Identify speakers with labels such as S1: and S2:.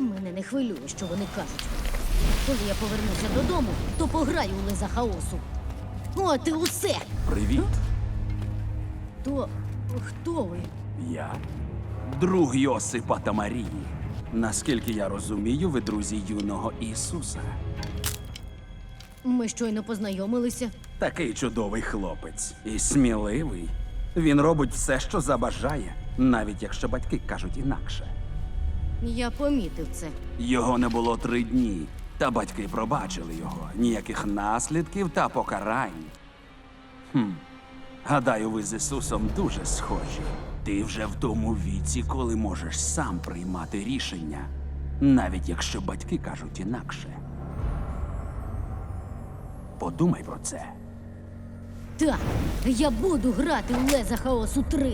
S1: Мене не хвилює, що вони кажуть. Коли я повернуся додому, то пограю у Лиза хаосу. От і усе.
S2: Привіт,
S1: То хто ви?
S2: я друг Йосипа та Марії. Наскільки я розумію, ви друзі юного Ісуса.
S1: Ми щойно познайомилися.
S2: Такий чудовий хлопець і сміливий. Він робить все, що забажає, навіть якщо батьки кажуть інакше.
S1: Я помітив це.
S2: Його не було три дні, та батьки пробачили його. Ніяких наслідків та покарань. Хм. Гадаю, ви з Ісусом дуже схожі. Ти вже в тому віці, коли можеш сам приймати рішення, навіть якщо батьки кажуть інакше. Подумай про це.
S1: Так, я буду грати у Леза хаосу 3.